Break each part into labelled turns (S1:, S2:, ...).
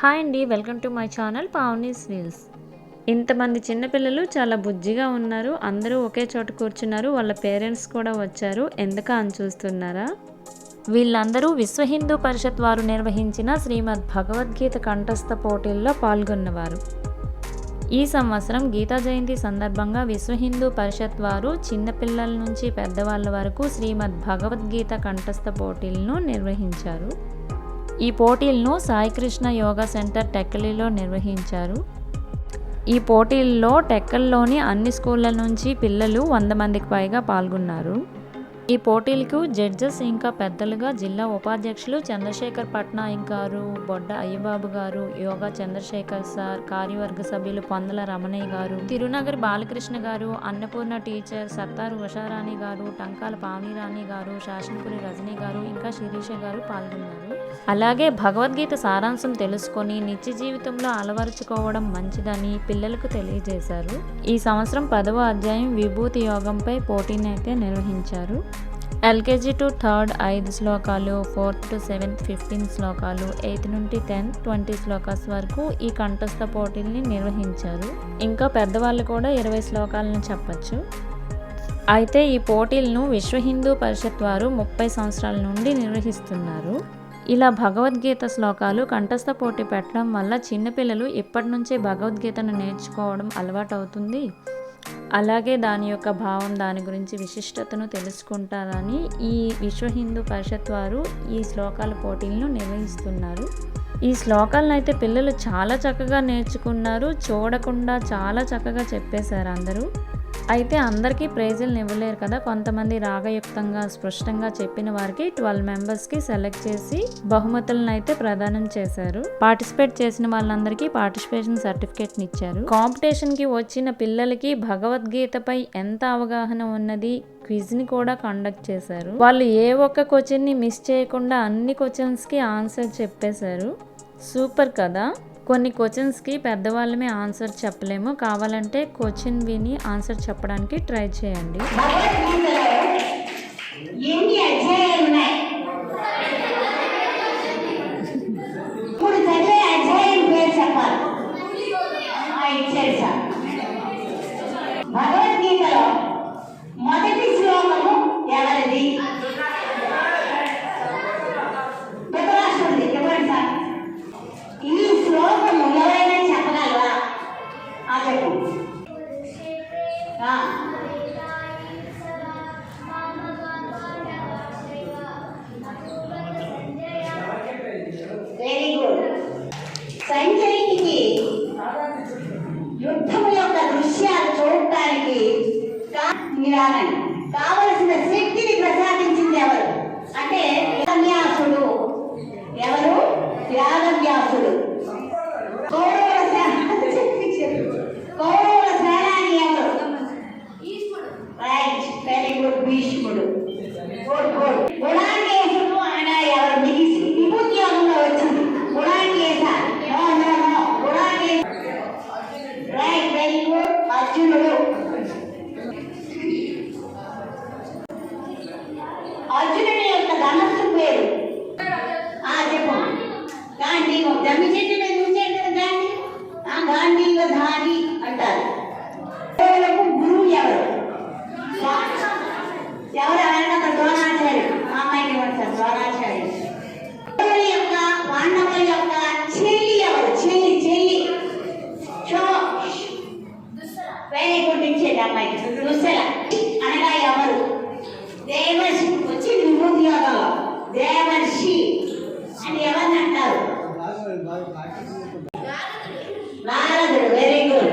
S1: Hi అండి welcome to my channel Pavani's reels ఇంతమంది చిన్నపిల్లలు చాలా బుజ్జిగా ఉన్నారు అందరూ ఒకే చోట కూర్చున్నారు వాళ్ళ పేరెంట్స్ కూడా వచ్చారు ఎందుక అని చూస్తున్నారా? వీళ్ళందరూ విశ్వ హిందూ పరిషత్ వారు నిర్వహించిన శ్రీమద్ భగవద్గీత కంఠస్థ పోటీల్లో పాల్గొన్నవారు. ఈ సంవత్సరం గీతా జయంతి సందర్భంగా విశ్వ హిందూ పరిషత్ వారు చిన్నపిల్లల నుంచి పెద్దవాళ్ళ వరకు శ్రీమద్ భగవద్గీత కంఠస్థ పోటీలను నిర్వహించారు. ఈ పోటీలను సాయికృష్ణ యోగా సెంటర్ టెక్కలిలో నిర్వహించారు. ఈ పోటీల్లో టెక్కల్లోని అన్ని స్కూళ్ళ నుంచి పిల్లలు వంద మందికి పైగా పాల్గొన్నారు. ఈ పోటీలకు జడ్జెస్ ఇంకా పెద్దలుగా జిల్లా ఉపాధ్యక్షులు చంద్రశేఖర్ పట్నాయక్ గారు బొడ్డ అయ్యబాబు గారు యోగా చంద్రశేఖర్ సార్ కార్యవర్గ సభ్యులు పొందల రమణయ్య గారు తిరునగర్ బాలకృష్ణ గారు అన్నపూర్ణ టీచర్ సత్తారు ఉషారాణి గారు టంకాల పావనిరాణి గారు శాసనపురి రజనీ గారు ఇంకా శిరీష గారు పాల్గొన్నారు. అలాగే భగవద్గీత సారాంశం తెలుసుకొని నిత్య జీవితంలో అలవరుచుకోవడం మంచిదని పిల్లలకు తెలియజేశారు. ఈ సంవత్సరం పదవ అధ్యాయం విభూతి యోగంపై పోటీని అయితే నిర్వహించారు. ఎల్కేజీ టు థర్డ్ ఐదు శ్లోకాలు ఫోర్త్ టు సెవెంత్ ఫిఫ్టీన్ శ్లోకాలు ఎయిత్ నుండి టెన్త్ ట్వంటీ శ్లోకాస్ వరకు ఈ కంఠస్థ పోటీల్ని నిర్వహించారు. ఇంకా పెద్దవాళ్ళు కూడా ఇరవై శ్లోకాలను చెప్పచ్చు. అయితే ఈ పోటీలను విశ్వ హిందూ పరిషత్ వారు ముప్పై సంవత్సరాల నుండి నిర్వహిస్తున్నారు. ఇలా భగవద్గీత శ్లోకాలు కంఠస్థ పోటీ పెట్టడం వల్ల చిన్నపిల్లలు ఇప్పటి నుంచే భగవద్గీతను నేర్చుకోవడం అలవాటు అవుతుంది అలాగే దాని యొక్క భావం దాని గురించి విశిష్టతను తెలుసుకుంటారని ఈ విశ్వ హిందూ పరిషత్ వారు ఈ శ్లోకాల పోటీలను నిర్వహిస్తున్నారు. ఈ శ్లోకాలను అయితే పిల్లలు చాలా చక్కగా నేర్చుకున్నారు. చూడకుండా చాలా చక్కగా చెప్పేశారు అందరూ. అయితే అందరికీ ప్రైజులను ఇవ్వలేరు కదా. కొంతమంది రాగయుక్తంగా స్పష్టంగా చెప్పిన వారికి ట్వెల్వ్ మెంబర్స్కి సెలెక్ట్ చేసి బహుమతులను అయితే ప్రదానం చేశారు. పార్టిసిపేట్ చేసిన వాళ్ళందరికీ పార్టిసిపేషన్ సర్టిఫికేట్ని ఇచ్చారు. కాంపిటీషన్కి వచ్చిన పిల్లలకి భగవద్గీతపై ఎంత అవగాహన ఉన్నది క్విజ్ని కూడా కండక్ట్ చేశారు. వాళ్ళు ఏ ఒక్క క్వశ్చన్ని మిస్ చేయకుండా అన్ని క్వశ్చన్స్కి ఆన్సర్ చెప్పేశారు. సూపర్ కదా. కొన్ని క్వశ్చన్స్కి పెద్దవాళ్ళమే ఆన్సర్ చెప్పలేము. కావాలంటే క్వశ్చన్ విని ఆన్సర్ చెప్పడానికి ట్రై చేయండి.
S2: ఎన్ని అధ్యాయాలు ఉన్నాయి? సంచరికి యుద్ధం యొక్క దృశ్యాలు చూడటానికి కావలసిన శక్తిని ప్రసాదించింది ఎవరు? అంటే వ్యాసుడు ఎవరు? వ్యాసవ్యాసుడు కౌరవుల సేన కౌరవుల సేనాని ఎవరు రైట్ వెరీ గుడ్ భీష్ముడు గుడ్ గుడ్ గుణాంగేశుడు అనగా ఎవరు మీకు విభూతి యోగంలో వచ్చింది గుణాంగేశ నో నో నో గుణాంగేశ రైట్ వెరీ గుడ్ అర్జునుడు అర్జునుడి యొక్క ధనస్సు పేరు ఆ చెప్పు గాంధీ జమ్మి చెట్టు మీద ఉంచాడు కదా గాంధీ ఆ గాంధీవ ధాని అంటారు కౌరవులకు గురువు ఎవరు ఎవరు ఆయన ద్రోణాచార్యుడు మా అమ్మాయికి ఇవ్వండి సార్ ద్రోణాచార్యుడు కౌరవుల యొక్క పాండవుల యొక్క చెల్లి ఎవరు చెల్లి చెల్లి షో ఇచ్చేది అమ్మాయికి దుస్సల అనగా ఎవరు? దేవర్షి. వచ్చి విభూతి యోగంలో దేవర్షి అని ఎవరిని అంటారు? నారదుడు. వెరీ గుడ్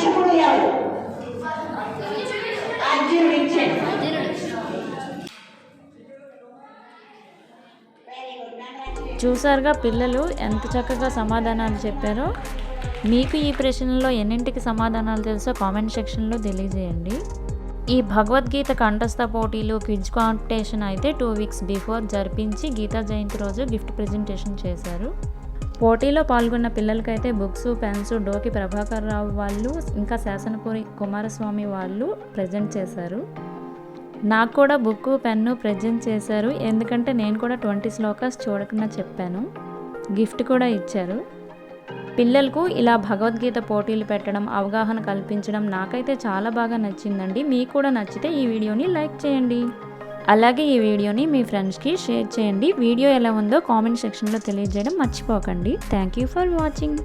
S2: మధ్యముడు ఎవరు అర్జునుడు ఇచ్చాడు
S1: చూసారుగా పిల్లలు ఎంత చక్కగా సమాధానాలు చెప్పారో? మీకు ఈ ప్రశ్నలో ఎన్నింటికి సమాధానాలు తెలుసో కామెంట్ సెక్షన్లో తెలియజేయండి. ఈ భగవద్గీత కంఠస్థ పోటీలు క్విజ్ కాంపిటీషన్ అయితే టూ వీక్స్ బిఫోర్ జరిపించి గీతా జయంతి రోజు గిఫ్ట్ ప్రజెంటేషన్ చేశారు. పోటీలో పాల్గొన్న పిల్లలకైతే బుక్స్ పెన్స్ డోకి ప్రభాకర్ రావు వాళ్ళు ఇంకా శాసనపురి కుమారస్వామి వాళ్ళు ప్రజెంట్ చేశారు. నాకు కూడా బుక్ పెన్ను ప్రజెంట్ చేశారు. ఎందుకంటే నేను కూడా ట్వంటీ శ్లోకాస్ చూడకుండా చెప్పాను. గిఫ్ట్ కూడా ఇచ్చారు. పిల్లలకు ఇలా భగవద్గీత పోటీలు పెట్టడం అవగాహన కల్పించడం నాకైతే చాలా బాగా నచ్చిందండి. మీకు కూడా నచ్చితే ఈ వీడియోని లైక్ చేయండి. అలాగే ఈ వీడియోని మీ ఫ్రెండ్స్కి షేర్ చేయండి. వీడియో ఎలా ఉందో కామెంట్ సెక్షన్లో తెలియజేయడం మర్చిపోకండి. Thank you for watching.